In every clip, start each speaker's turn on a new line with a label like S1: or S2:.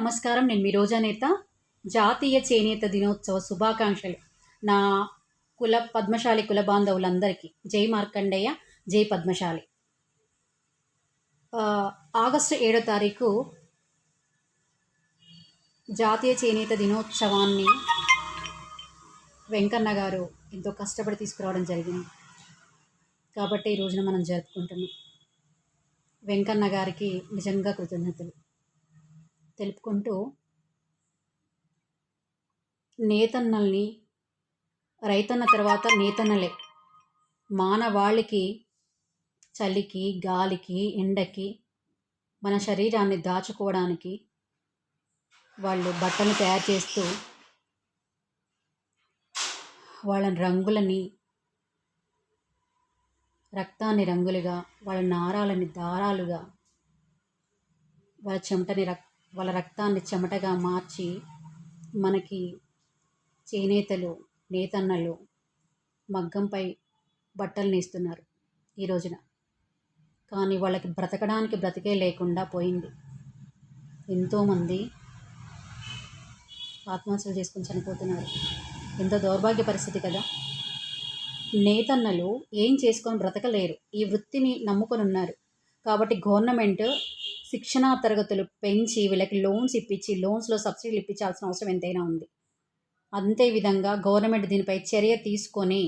S1: నమస్కారం. నేను మీ రోజా నేత. జాతీయ చేనేత దినోత్సవ శుభాకాంక్షలు నా కుల పద్మశాలి కుల బాంధవులందరికీ. జై మార్కండేయ జై పద్మశాలి. ఆగస్టు ఏడో తారీఖు జాతీయ చేనేత దినోత్సవాన్ని వెంకన్న గారు ఎంతో కష్టపడి తీసుకురావడం జరిగింది. కాబట్టి ఈ రోజున మనం జరుపుకుంటున్నాం. వెంకన్న గారికి నిజంగా కృతజ్ఞతలు. తెలుపుకుంటూ నేతన్నల్ని రైతన్న తర్వాత నేతన్నలే. మానవాళికి చలికి గాలికి ఎండకి మన శరీరాన్ని దాచుకోవడానికి వాళ్ళు బట్టలు తయారు చేస్తూ వాళ్ళ రంగులని రక్తాన్ని రంగులుగా వాళ్ళ నారాలని దారాలుగా వాళ్ళ చెమటని రక్ వాళ్ళ రక్తాన్ని చెమటగా మార్చి మనకి చేనేతలు నేతన్నలు మగ్గంపై బట్టలు నేస్తున్నారు ఈ రోజున. కానీ వాళ్ళకి బ్రతకడానికి బ్రతికే లేకుండా పోయింది. ఎంతోమంది ఆత్మహత్యలు చేసుకొని చనిపోతున్నారు. ఎంతో దౌర్భాగ్య పరిస్థితి కదా! నేతన్నలు ఏం చేసుకొని బ్రతకలేరు. ఈ వృత్తిని నమ్ముకొని ఉన్నారు కాబట్టి గవర్నమెంట్ శిక్షణా తరగతులు పెంచి వీళ్ళకి లోన్స్ ఇప్పించి లోన్స్లో సబ్సిడీలు ఇప్పించాల్సిన అవసరం ఎంతైనా ఉంది. అంతే విధంగా గవర్నమెంట్ దీనిపై చర్య తీసుకొని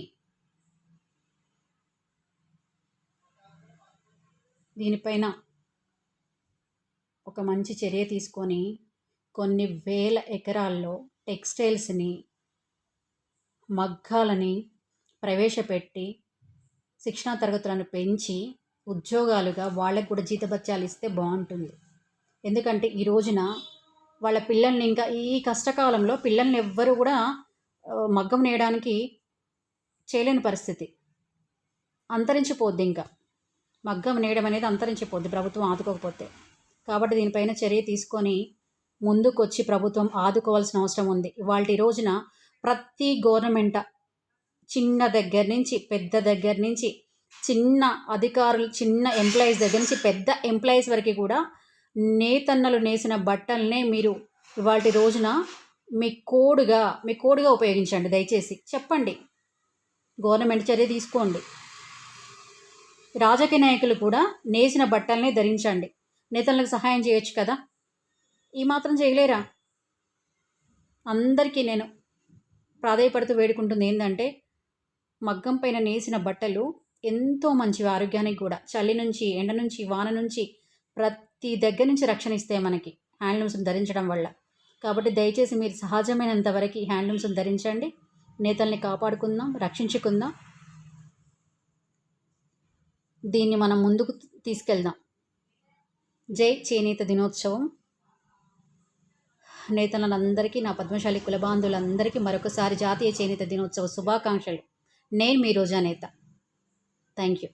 S1: దీనిపైన ఒక మంచి చర్య తీసుకొని కొన్ని వేల ఎకరాల్లో టెక్స్టైల్స్ని మగ్గాలని ప్రవేశపెట్టి శిక్షణా తరగతులను పెంచి ఉద్యోగాలుగా వాళ్ళకు కూడా జీతభత్యాలు ఇస్తే బాగుంటుంది. ఎందుకంటే ఈ రోజున వాళ్ళ పిల్లల్ని ఇంకా ఈ కష్టకాలంలో పిల్లల్ని ఎవ్వరు కూడా మగ్గం నేయడానికి చేయలేని పరిస్థితి. అంతరించిపోద్ది ఇంకా. మగ్గం నేయడం అనేది అంతరించిపోద్ది ప్రభుత్వం ఆదుకోకపోతే. కాబట్టి దీనిపైన చర్య తీసుకొని ముందుకొచ్చి ప్రభుత్వం ఆదుకోవాల్సిన అవసరం ఉంది. ఇవాళ రోజున ప్రతి గవర్నమెంట్ చిన్న దగ్గర నుంచి పెద్ద దగ్గర నుంచి చిన్న అధికారులు చిన్న ఎంప్లాయీస్ దగ్గర నుంచి పెద్ద ఎంప్లాయీస్ వరకు కూడా నేతన్నలు నేసిన బట్టలనే మీరు వాటి రోజున మీ కోడ్గా మీ కోడ్గా ఉపయోగించండి దయచేసి. చెప్పండి. గవర్నమెంట్ చర్య తీసుకోండి. రాజకీయ నాయకులు కూడా నేసిన బట్టలనే ధరించండి. నేతలకు సహాయం చేయొచ్చు కదా? ఈ మాత్రం చేయలేరా? అందరికీ నేను ప్రాధాయపడుతూ వేడుకుంటుంది ఏంటంటే మగ్గం పైన నేసిన బట్టలు ఎంతో మంచివి ఆరోగ్యానికి కూడా. చలి నుంచి ఎండ నుంచి వాన నుంచి ప్రతి దగ్గర నుంచి రక్షణ ఇస్తాయి మనకి హ్యాండ్లూమ్స్ని ధరించడం వల్ల. కాబట్టి దయచేసి మీరు సహజమైనంత వరకు హ్యాండ్లూమ్స్ని ధరించండి. నేతల్ని కాపాడుకుందాం రక్షించుకుందాం. దీన్ని మనం ముందుకు తీసుకెళ్దాం. జై చేనేత దినోత్సవం. నేతలందరికీ నా పద్మశాలి కులబాంధులందరికీ మరొకసారి జాతీయ చేనేత దినోత్సవ శుభాకాంక్షలు. నేను మీ రోజా నేత. Thank you